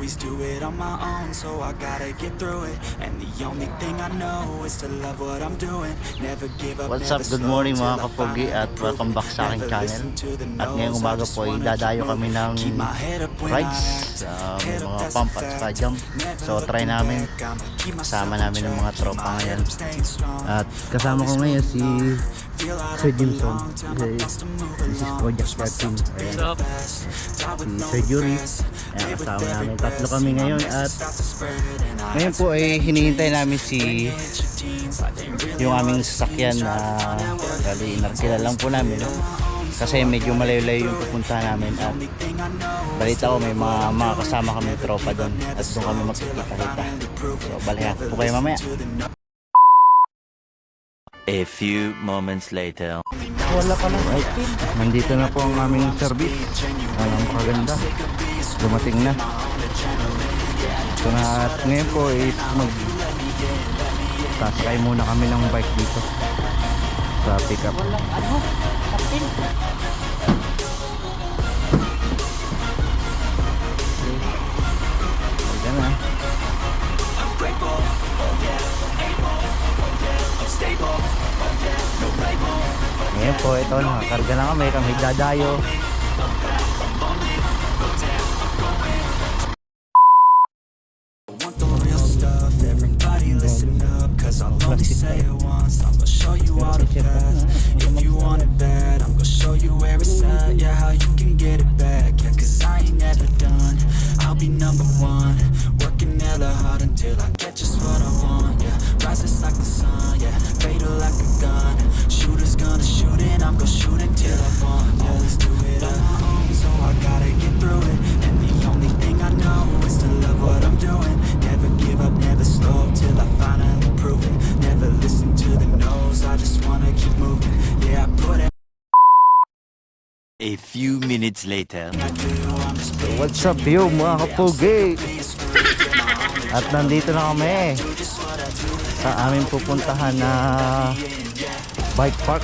Always do it on my own, so I gotta get through it. And the only thing I know is to love what I'm doing. Never give up, What's up? Good morning mga kapogi at welcome back sa aking channel. At ngayong umaga po ay dadayo kami ng rides may up, mga pump at spa jump. So try namin. Kasama namin ng mga tropa ngayon. At kasama ko ngayon si Sir Jimson. This is. Project Push myself 13. to be Ayan. Si no Sir Yuri. regrets. Ayan, kasama namin. Tatlo kami ngayon at ngayon po ay hinihintay namin si yung aming sasakyan na bali inarkila lang po namin kasi medyo malayo-layo yung pupuntahan namin at balita ko may mga, mga kasama kami tropa doon at doon kami magkikita-kita so balihan po kayo mamaya A few moments later. wala pa lang right nandito na po ang aming service. Ang kaganda dumating na. So na at ngayon po is mag sasakay muna kami ng bike dito. Sa pick up Ayan Ngayon po, ito, nakakarga na kami, kami dadayo. A few minutes later. What's up yo mga kapugi? At nandito na kami sa aming pupuntahan na bike park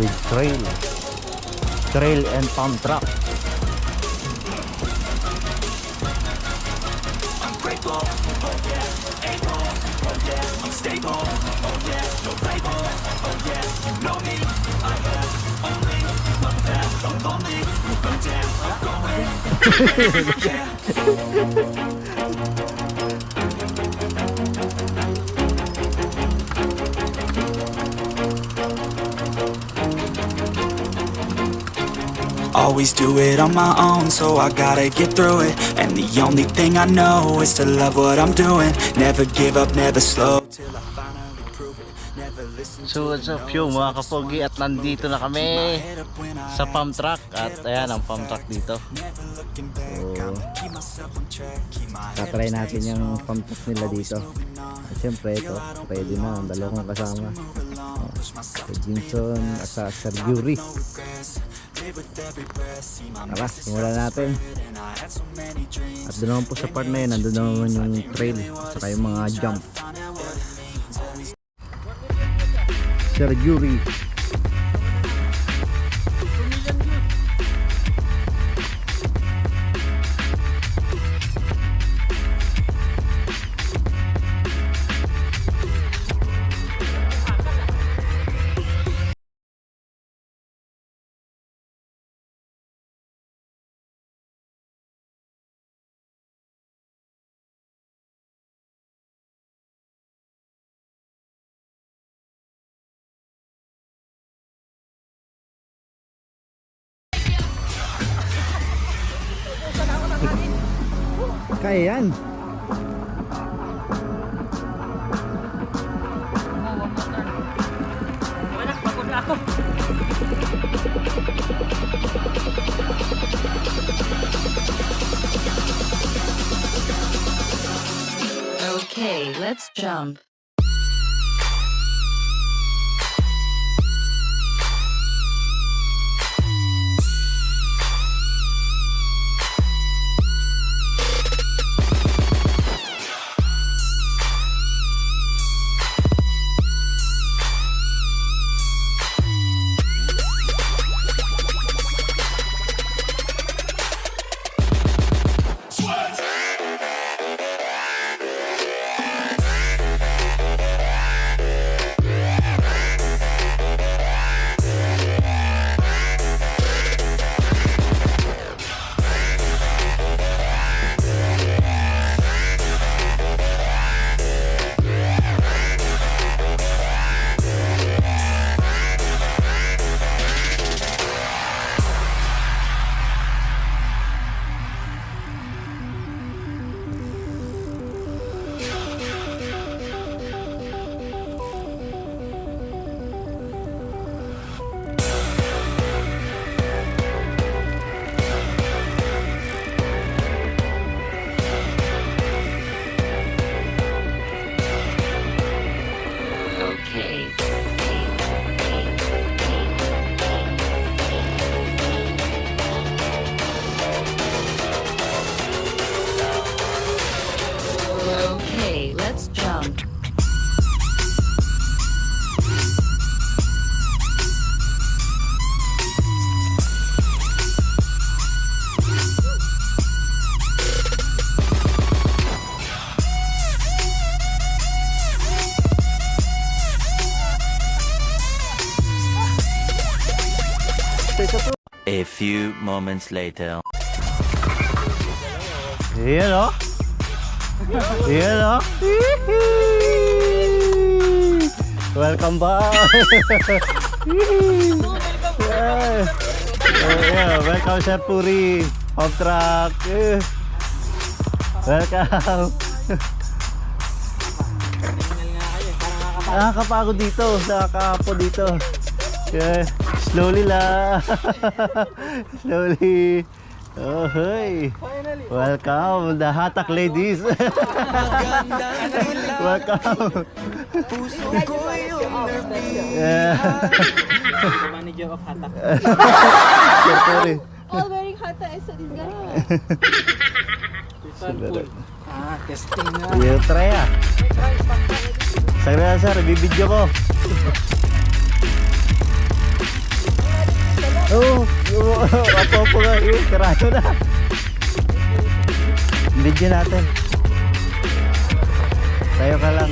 with trail trail and pump track grateful, oh yeah, able, oh yeah, I'm stable, oh yeah, no label, oh yeah, you know me, I have only one path, I'm lonely, but damn, I'm going, yeah. Always do it on my own, so I gotta get through it. And the only thing I know is to love what I'm doing. Never give up, never slow till I finally prove it. Never listen So what's up yo mga kapugi at nandito na kami sa pump track at ayan ang pump track. Dito head tatry natin yung pump track nila dito. At syempre ito ready na ang dalawang kasama. oh, si Jinson at sa Sir Yuri tara simulan natin. At doon naman po sa part na yun nandun naman yung trail saka yung mga jump. Sir Yuri Okay, let's jump. Moments later. Yan o. Yan o. Welcome back. yeah. Oh, yeah. Welcome Sir Puri. Off track. Eh. Welcome. Nakakapagod dito. Nakakapo dito. Yeah. Slowly lang. Slowly. Oh, hey. Welcome, the Hatak ladies. Welcome. Yeah. Manager of Hatak. Puri. All wearing hata I saw this guy. Ah, testing na. Yung try ah. Sabi na sir, bibidyo ko. Oo, yung apo-apo nga, yun, karado na. Video natin. Tayo ka lang.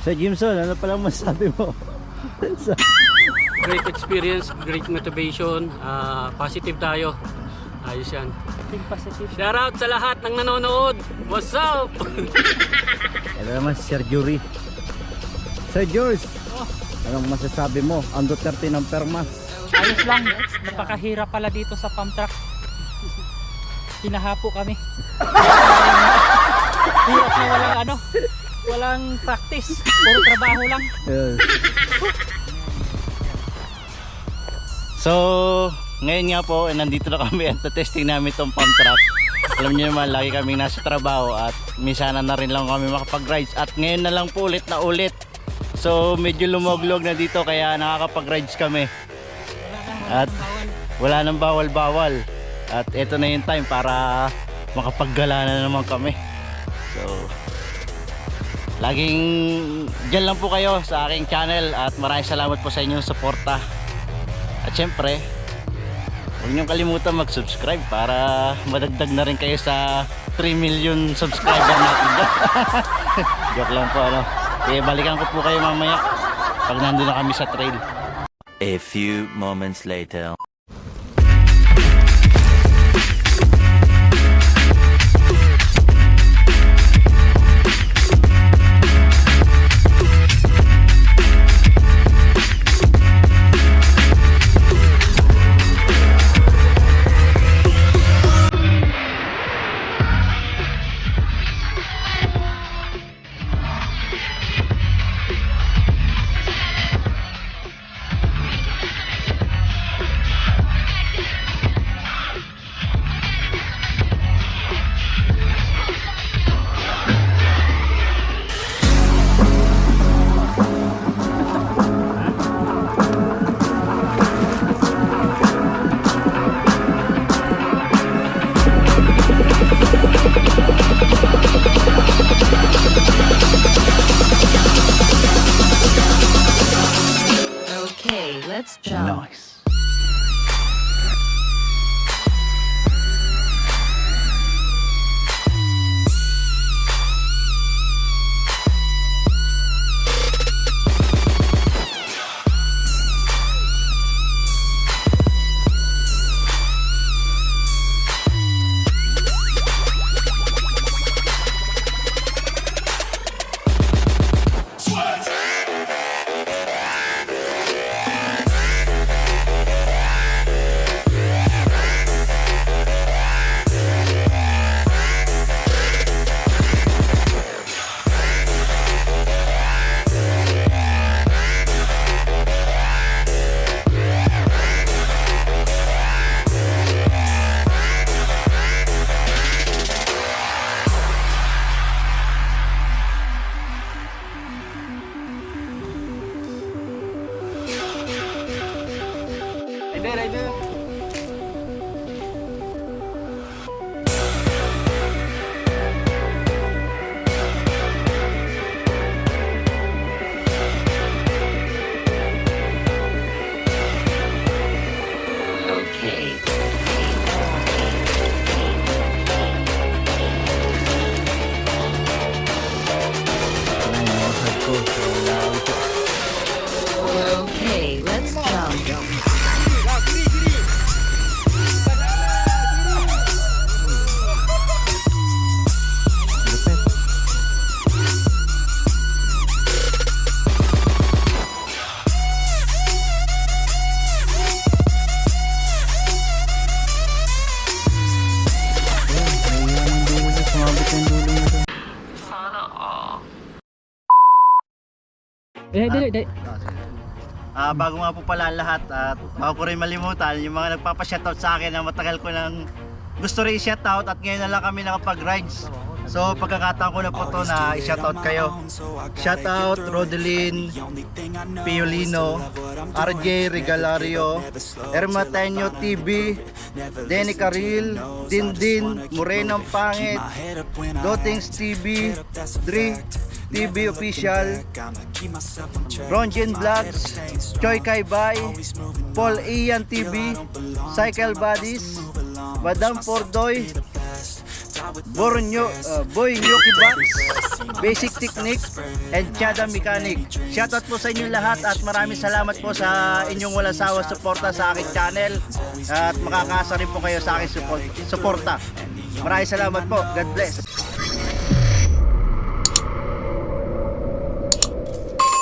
Sa Jimson, ano palang masabi mo? great experience, great motivation, ah, positive tayo. Ayos yan. Shout out sa lahat ng nanonood. What's up? Ano naman si Sir Jury? Sir George, anong masasabi mo? Ang Duterte ng Permas. Ayos lang. Napakahirap pala dito sa pump truck. Hinahapo kami. Hirap na walang ano. Walang practice. Puro trabaho lang. Ayun. So, ngayon nga po, eh, nandito na kami at testing namin itong pump truck. Alam niyo naman, lagi kami nasa trabaho at minsan na rin lang kami makapag-rides. At ngayon na lang po ulit na ulit. So, medyo lumoglog na dito kaya nakakapag-rides kami. At wala nang bawal-bawal. At ito na yung time para makapaggala na naman kami. Laging dyan lang po kayo sa aking channel at maraming salamat po sa inyong suporta. At syempre, huwag niyong kalimutan mag-subscribe para madagdag na rin kayo sa 3 million subscriber natin. Joke lang po ano. Kaya balikan ko po kayo mamaya pag nandun na kami sa trail. A few moments later. Eh, dali, dali. Ah, bago nga po pala lahat at bago ko rin malimutan yung mga nagpapa-shoutout sa akin na matagal ko nang gusto rin i-shoutout at ngayon na lang kami nakapag-rides. So pagkakataon ko na po to na i-shoutout kayo. Shoutout Rodelin, Piolino, RJ Regalario, Ermatenyo TV, Denny Caril, Dindin, Moreno ang Pangit, Dotings TV, Dri, TV Official, Ronjen Vlogs, Choi Kai Bai, Paul Ian TV, Cycle Buddies, Madam Pordoy, Bornyo, uh, Boy Nyoki Box, Basic Technique, and Chada Mechanic. Shoutout po sa inyo lahat at maraming salamat po sa inyong walang sawa suporta sa aking channel at makakasa rin po kayo sa aking suporta. Maraming salamat po. God bless.